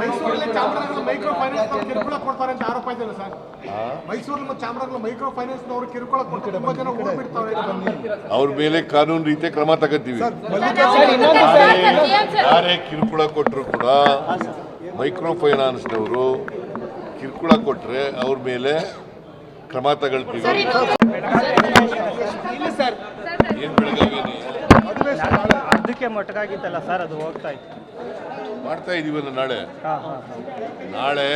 ಮೈಸೂರಲ್ಲಿ Chamarajanagar micro finance ಕಿರುಕುಳ ಕೊಡ್ತಾರೆ ಅಂತ ಆರೋಪ ಇದೆಯಲ್ಲ ಸರ್. ಮೈಸೂರಲ್ಲಿ ಚಾಮರಾಜನಗರ ಮೈಕ್ರೋ ಫೈನಾನ್ಸ್ ನವರು ಕಿರುಕುಳ ಕೊಟ್ಟು ತುಂಬಾ ಜನ ಹೋಗ್ಬಿಡ್ತಾರೆ ಅವ್ರ ಮೇಲೆ ಕಾನೂನು ರೀತಿ ಕ್ರಮ ತಗೋತೀವಿ. ಯಾರೇ ಕಿರುಕುಳ ಕೊಟ್ಟರು ಕೂಡ ಮೈಕ್ರೋ ಫೈನಾನ್ಸ್ನವರು ಕಿರುಕುಳ ಕೊಟ್ಟರೆ ಅವ್ರ ಮೇಲೆ ಕ್ರಮ ತಗೊಳ್ತೀವಿ. ಅದಕ್ಕೆ ಮೊಟ್ಟಕಾಗಿತ್ತಲ್ಲ ಸರ್ ಅದು ಹೋಗ್ತಾ ಇತ್ತು. ಮಾಡ್ತಾ ಇದೀವಲ್ಲ ನಾಳೆ? ಹಾಂ ಹಾಂ ಹಾಂ. ನಾಳೆ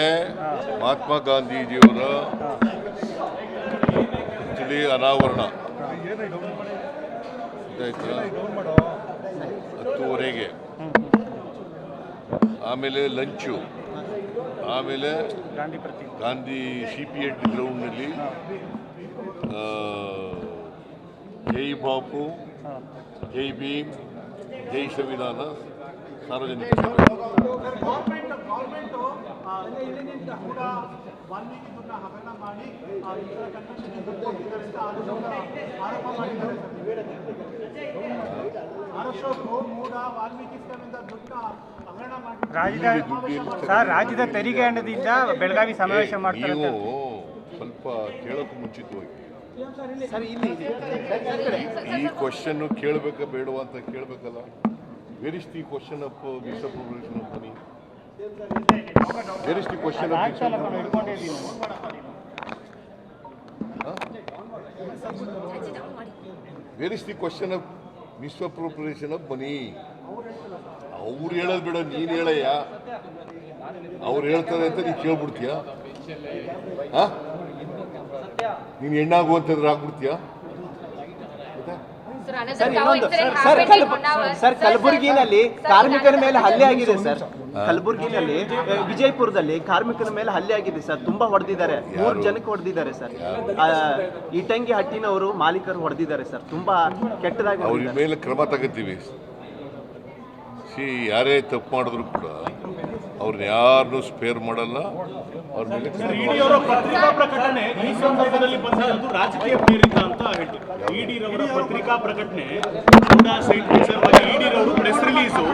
ಮಹಾತ್ಮ ಗಾಂಧೀಜಿಯವರ ಚಳಿ ಅನಾವರಣ. ಗೊತ್ತಾಯ್ತಾ? ಹತ್ತುವರೆಗೆ. ಆಮೇಲೆ ಲಂಚು. ಆಮೇಲೆ Gandhi Gandhi C P Ed ಗ್ರೌಂಡ್ನಲ್ಲಿ ಜೈ ಬಾಪು ಜೈ ಭೀಮ್ ಜೈ ಸಂವಿಧಾನ ಸಾರ್ವಜನಿಕ ರಾಜ್ಯದ ಸರ್ ರಾಜ್ಯದ ತೆರಿಗೆ ಹಣದಿಂದ ಬೆಳಗಾವಿ ಸಮಾವೇಶ ಮಾಡ್ತಾರೆ ನೀವು ಸ್ವಲ್ಪ ಕೇಳೋಕೆ ಮುಂಚಿತವಾಗಿ. ಈ ಕ್ವಶನ್ ಕೇಳಬೇಕಾ ಬೇಡವಾ ಅಂತ ಕೇಳಬೇಕಲ್ಲ? ವೆರಿಸ್ಟ್ ಈ the question of misappropriation of money where is ಈ ಕ್ವಶನ್ ಆಫ್ ಈ the question of misappropriation of money ಅವ್ರು ಹೇಳೋದು ಬೇಡ ನೀನು ಹೇಳಯ್ಯ. ಅವ್ರು ಹೇಳ್ತಾರೆ ಅಂತ ನೀನು ಕೇಳ್ಬಿಡ್ತೀಯ? ಹಾ ನೀನು ಹೆಣ್ಣಾಗು ಅಂತಂದ್ರೆ ಆಗ್ಬಿಡ್ತೀಯ? ಸರ್ ಇನ್ನೊಂದು ಸರ್ ಸರ್ ಕಲಬ- ಸರ್ ಕಲಬುರಗಿನಲ್ಲಿ ಕಾರ್ಮಿಕರ ಮೇಲೆ ಹಲ್ಲೆ ಆಗಿದೆ ಸರ್. ಕಲಬುರಗಿನಲ್ಲಿ ವಿಜಯಪುರದಲ್ಲಿ ಕಾರ್ಮಿಕರ ಮೇಲೆ ಹಲ್ಲೆ ಆಗಿದೆ ಸರ್. ತುಂಬಾ ಹೊಡೆದಿದ್ದಾರೆ. ಮೂರು ಜನಕ್ಕೆ ಹೊಡೆದಿದ್ದಾರೆ ಸರ್. ಇಟಂಗಿ ಹಟ್ಟಿನವರು ಮಾಲೀಕರು ಹೊಡೆದಿದ್ದಾರೆ ಸರ್. ತುಂಬಾ ಕೆಟ್ಟದಾಗಿ ಅವ್ರ ಮೇಲೆ ಕ್ರಮ ತಗೋತೀವಿ. ಯಾರೇ ತಪ್ಪು ಮಾಡಿದ್ರು ಕೂಡ ಅವ್ರನ್ನ ಯಾರನ್ನೂ ಸ್ಪೇರ್ ಮಾಡಲ್ಲ. ಅವ್ರ ಮೇಲೆ ಇಡಿಯವರ ಪತ್ರಿಕಾ ಪ್ರಕಟಣೆ ಈ ಸಂದರ್ಭದಲ್ಲಿ ಬಂದಿರೋದು ರಾಜಕೀಯ ಪ್ರೇರಿತ ಅಂತ ಹೇಳ್ತೀವಿ. ಇಡಿರವರ ಪತ್ರಿಕಾ ಪ್ರಕಟಣೆ ಕೂಡ ಸೈಟ್ ಇಡಿರವರು ಪ್ರೆಸ್ ರಿಲೀಸು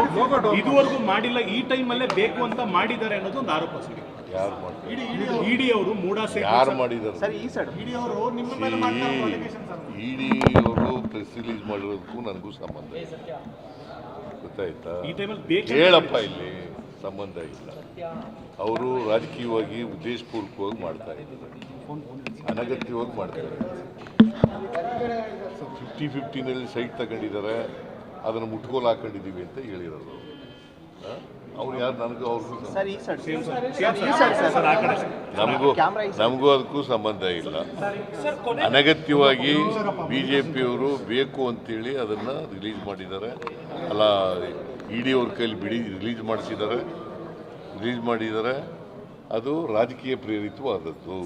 ಇದುವರೆಗೂ ಮಾಡಿಲ್ಲ ಈ ಟೈಮಲ್ಲೇ ಬೇಕು ಅಂತ ಮಾಡಿದ್ದಾರೆ ಅನ್ನೋದು ಒಂದು ಆರೋಪ ಸರ್. ಯಾರು ಇಡಿ ಅವರು ಮೂಡಾ ಸೈಟ್ ಯಾರು ಮಾಡಿದ್ದಾರೆ? ಸರ್ ಈ ಸೈಡ್ ಅವರು ನಿಮ್ಮ ಮೇಲೆ ಮಾಡ್ತಾರೆ allegation ಸರ್. ಇಡಿ ಅವರು ಪ್ರೆಸ್ ರಿಲೀಸ್ ಮಾಡಿರೋದಕ್ಕೂ ನನಗೂ ಸಂಬಂಧ ಗೊತ್ತಾಯ್ತಾ? ಈ ಟೈಮಲ್ಲಿ ಬೇಕು ಹೇಳಪ್ಪ ಇಲ್ಲಿ. ಸಂಬಂಧ ಇಲ್ಲ. ಅವರು ರಾಜಕೀಯವಾಗಿ ಉದ್ದೇಶಪೂರ್ವಕವಾಗಿ ಮಾಡ್ತಾ ಇದ್ದಾರೆ. ಅನಗತ್ಯವಾಗಿ ಮಾಡ್ತಾರೆ ಫಿಫ್ಟಿ ಫಿಫ್ಟಿನಲ್ಲಿ ಸೈಟ್ ತಗೊಂಡಿದ್ದಾರೆ. ಅದನ್ನು ಮುಟ್ಕೋಲು ಹಾಕೊಂಡಿದ್ದೀವಿ ಅಂತ ಹೇಳಿರೋದು. ಆ? ಅವ್ರು ಯಾರು? ನನಗೂ ಅವ್ರಿಗೂ ಸಂಬಂಧ ಸರ್ ಈ ಸೈಡ್ ಈ ಸೈಡ್ ಸರ್. ನಮಗೂ ನಮಗೂ ಅದಕ್ಕೂ ಸಂಬಂಧ ಇಲ್ಲ. ಅನಗತ್ಯವಾಗಿ ಬಿ ಜೆ ಪಿಯವರು ಬೇಕು ಅಂತೇಳಿ ಅದನ್ನು ರಿಲೀಸ್ ಮಾಡಿದ್ದಾರೆ. ಅಲ್ಲ ಇ ಡಿ ಅವ್ರ ಕೈಲಿ ಬಿಡಿ ರಿಲೀಸ್ ಮಾಡಿಸಿದ್ದಾರೆ ರಿಲೀಸ್ ಮಾಡಿದ್ದಾರೆ. ಅದು ರಾಜಕೀಯ ಪ್ರೇರಿತವಾದದ್ದು.